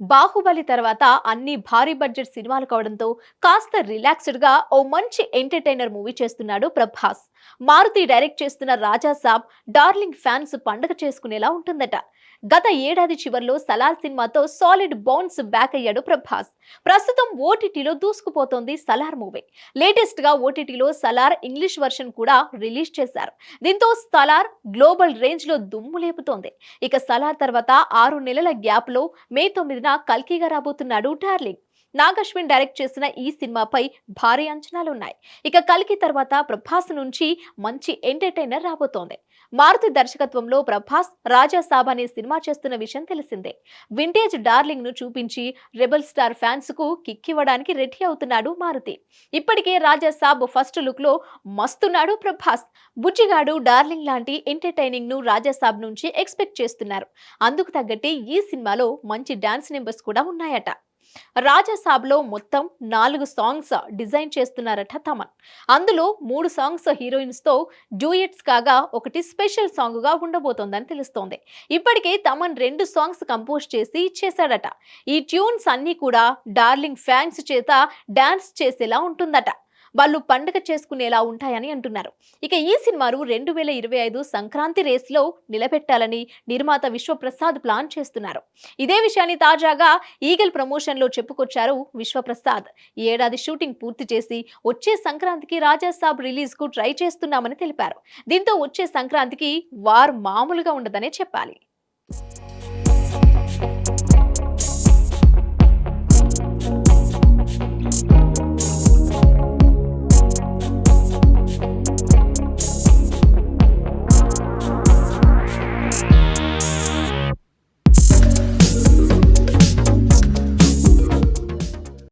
బాహుబలి తర్వాత అన్ని భారీ బడ్జెట్ సినిమాలు కావడంతో కాస్త రిలాక్స్డ్గా ఓ మంచి ఎంటర్టైనర్ మూవీ చేస్తున్నాడు ప్రభాస్. మారుతి డైరెక్ట్ చేస్తున్న రాజా సాబ్ డార్లింగ్ ఫ్యాన్స్ పండగ చేసుకునేలా ఉంటుందట. గత ఏడాది చివర్లో సలార్ సినిమాతో సాలిడ్ బౌన్స్ బ్యాక్ అయ్యాడు ప్రభాస్. ప్రస్తుతం ఓటీటీలో దూసుకుపోతోంది సలార్ మూవీ. లేటెస్ట్గా ఓటీటీలో సలార్ ఇంగ్లీష్ వర్షన్ కూడా రిలీజ్ చేశారు. దీంతో సలార్ గ్లోబల్ రేంజ్లో దుమ్ము లేపుతోంది. ఇక సలార్ తర్వాత ఆరు నెలల గ్యాప్లో మే తొమ్మిదిన కల్కిగా రాబోతున్నాడు డార్లింగ్. నాగశ్విన్ డైరెక్ట్ చేసిన ఈ సినిమాపై భారీ అంచనాలు ఉన్నాయి ఇక కల్కి తర్వాత ప్రభాస్ నుంచి మంచి ఎంటర్టైనర్ రాబోతోంది. మారుతి దర్శకత్వంలో ప్రభాస్ రాజా సాబ్ అనే సినిమా చేస్తున్న విషయం తెలిసిందే. వింటేజ్ డార్లింగ్ను చూపించి రెబల్ స్టార్ ఫ్యాన్స్కు కిక్కివ్వడానికి రెడీ అవుతున్నాడు మారుతి. ఇప్పటికే రాజా సాబ్ ఫస్ట్ లుక్లో మస్తున్నాడు ప్రభాస్. బుజ్జిగాడు డార్లింగ్ లాంటి ఎంటర్టైనింగ్ను రాజా సాబ్ నుంచి ఎక్స్పెక్ట్ చేస్తున్నారు. అందుకు తగ్గట్టే ఈ సినిమాలో మంచి డాన్స్ నెంబర్స్ కూడా ఉన్నాయట. రాజాసాబ్లో మొత్తం నాలుగు సాంగ్స్ డిజైన్ చేస్తున్నారట తమన్. అందులో మూడు సాంగ్స్ హీరోయిన్స్తో డూయెట్స్ కాగా ఒకటి స్పెషల్ సాంగ్గా ఉండబోతోందని తెలుస్తోంది. ఇప్పటికే తమన్ రెండు సాంగ్స్ కంపోజ్ చేసి ఇచ్చేశాడట. ఈ ట్యూన్స్ అన్నీ కూడా డార్లింగ్ ఫ్యాన్స్ చేత డాన్స్ చేసేలా ఉంటుందట. వాళ్ళు పండగ చేసుకునేలా ఉంటాయని అంటున్నారు. ఇక ఈ సినిమాను రెండు వేల ఇరవై ఐదు సంక్రాంతి రేస్లో నిలబెట్టాలని నిర్మాత విశ్వప్రసాద్ ప్లాన్ చేస్తున్నారు. ఇదే విషయాన్ని తాజాగా ఈగల్ ప్రమోషన్లో చెప్పుకొచ్చారు విశ్వప్రసాద్. ఈ ఏడాది షూటింగ్ పూర్తి చేసి వచ్చే సంక్రాంతికి రాజాసాబ్ రిలీజ్కు ట్రై చేస్తున్నామని తెలిపారు. దీంతో వచ్చే సంక్రాంతికి వార్ మామూలుగా ఉండదనే చెప్పాలి.